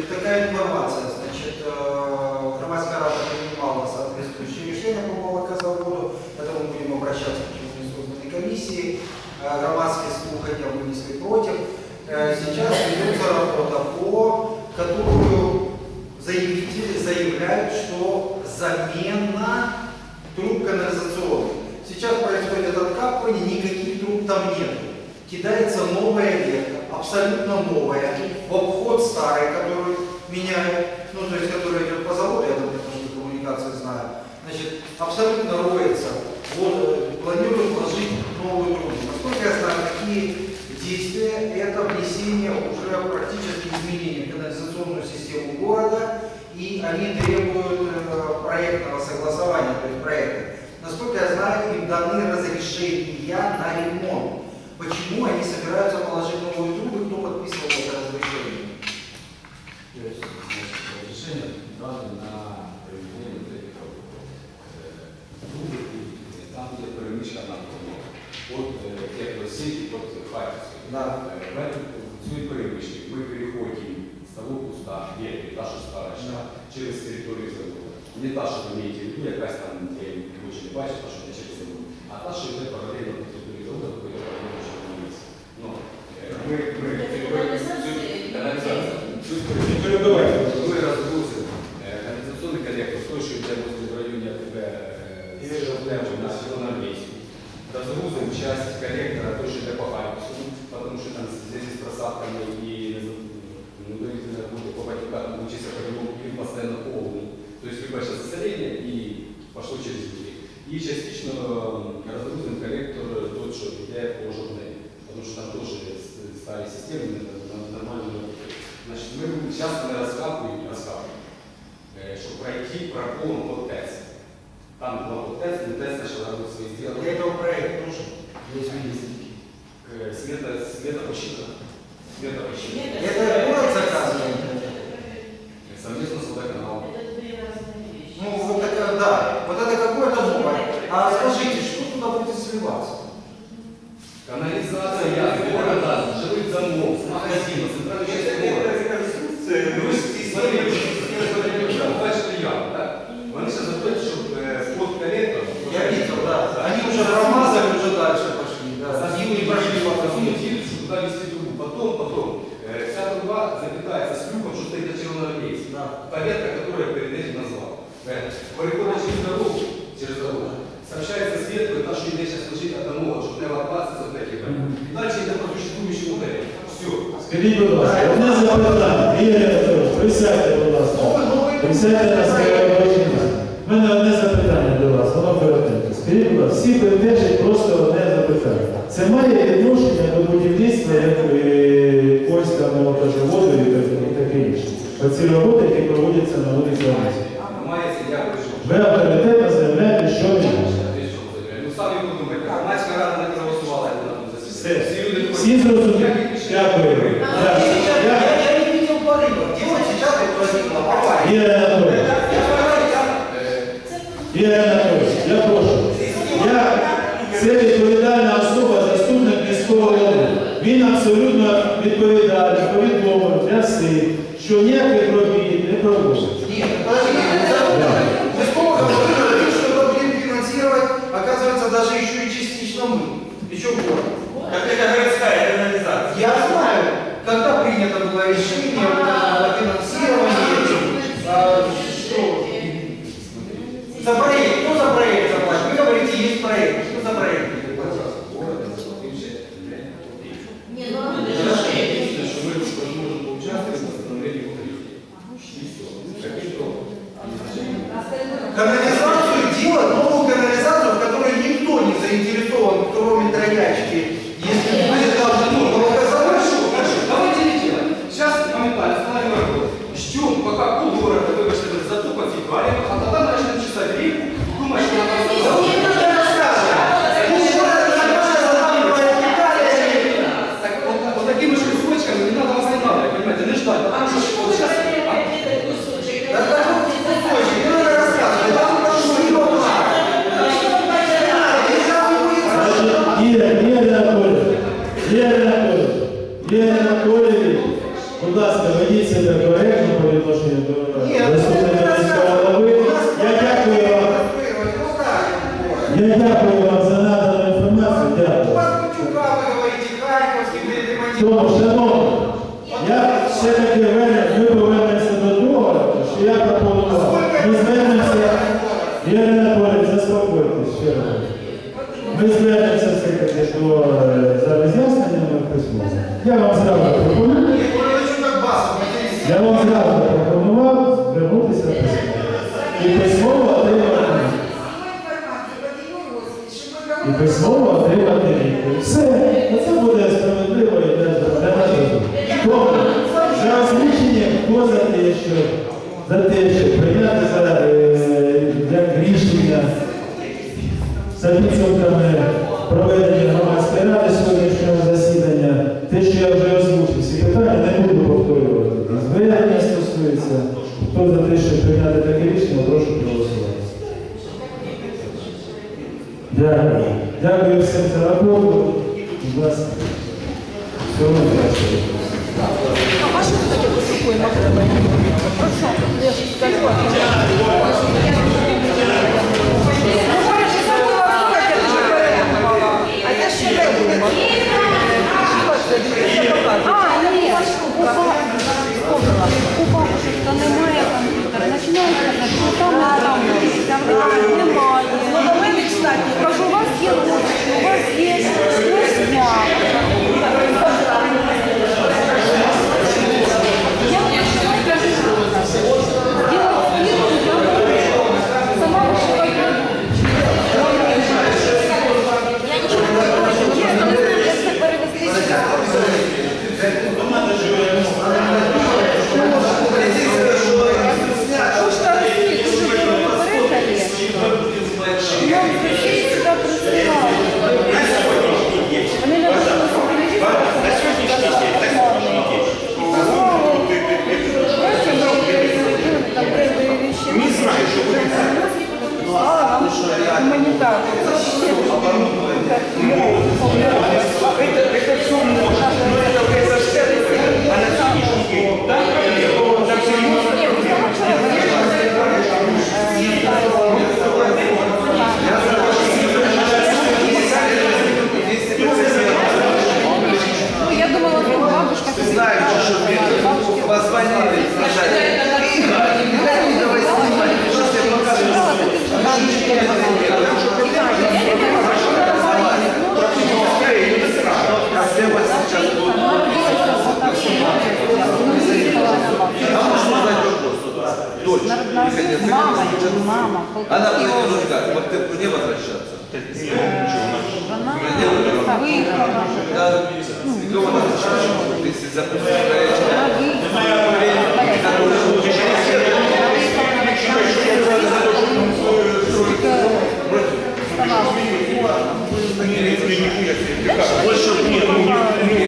такая информация. Значит, э, громадская рада принимала соответствующие решения по молокозаводу, поэтому будем обращаться к членам созданной комиссии. Э, Громадские слухания вынесли против. Э, Сейчас ведется работа по, которую заявители заявляют, что замена труб канализационных. Сейчас происходит откапывание, никаких труб там нет. Кидается новая ветка, абсолютно новая, обход старой, которую меняют, ну то есть которая идет по заводу, я там немножко коммуникации знаю. Значит, абсолютно роется. Вот, э, планируют вложить новую трубу. Насколько я знаю, такие действия это внесение уже практически изменений в канализационную систему города, и они требуют э, проектного согласования, то есть проекта. Насколько я знаю, им даны разрешения на ремонт. Почему они собираются положить новую Дали на этих работ. Е, там є перемичка на тому. От е, теплосети, от Харківської. Е, В эту ми переходимо з того куста, де та, що старочна, через територію заводу. Не та, що ви маєте в виду, якась там, я хочу не бачити, та, що не через завод, а та, що йде паралельно по території заводу, яку йде паралельно що на місці. Ну, ми, ми, часть коллектора, той, що йде по Харківську, тому що там в зв'язку з просадками і ну, доїздили буде по Ватикану, учиться по-любому, він постійно повний. Тобто, вибачте, заселення і пішло через люди. І частично ем, розгрузимо колектор той, що йде по Жовтневі, тому що там теж старі системи, не- нормально не працюють. Значит, мы сейчас не раскапываем, раскапываем, э, чтобы пройти прокол под ТЭС. Там был под ТЭС, но ТЭС начал Света, света посчитана. Света посчитана. Это город заказывает? Совместно с водоканалом. Ну, вот это, да. Вот это какое-то новое. А скажите, что туда будет сливаться? червоноармейце. Да. Поверка, которую я перед этим назвал. Э, Переходит через дорогу, через дорогу. Сообщается светло, та, что идет сейчас служить одному, чтобы не ворваться за такие. Дальше идет по существующему модели. Все. Скажіть, будь ласка, одне запитання. Ігор Анатолійович, присядьте, будь ласка. Новый, новый. Присядьте на своє робоче місце. У мене одне запитання до вас, воно коротеньке. Скажіть, будь ласка, всі бентежать просто одне запитання. Це має відношення до будівництва як е, польська молокозаводу інше. Оці роботи, які проводяться на вулиці прийшов. Ви авторитетно заявляєте, що ви можете. Ну, не проголосувала як на тому засіданні. Все. Всі люди зрозуміли? Дякую. Я прошу. Я, це відповідальна особа, заступник міського голови. Він абсолютно відповідальний, повідомив для всіх, що ніяких робіт не проводиться. Нет, подождите, не забудьте. Мы сколько говорили, что это будем финансировать, оказывается, даже еще и частично мы. Еще город. Так это городская канализация. Я знаю, когда принято было решение я пропонував. Ми звернемося, Ірина Анатолій, заспокойтесь ще раз. Ми звернемося все-таки до е, за роз'ясненнями письмо. Я вам зразу пропоную. Я вам зразу пропонував звернутися письмо. За підсумками проведення громадської ради сьогоднішнього засідання, те, що я вже озвучив, всі питання не буду повторювати. Звернення стосується, хто за те, що прийняти таке рішення, прошу проголосувати. Дякую. Дякую всім за роботу. Будь ласка. Всього. А що таке що? Я скажу. Мама, мама. Она планирует как? Вот ты не возвращаться? Вона виїхала. Да, с кого она возвращается? Если за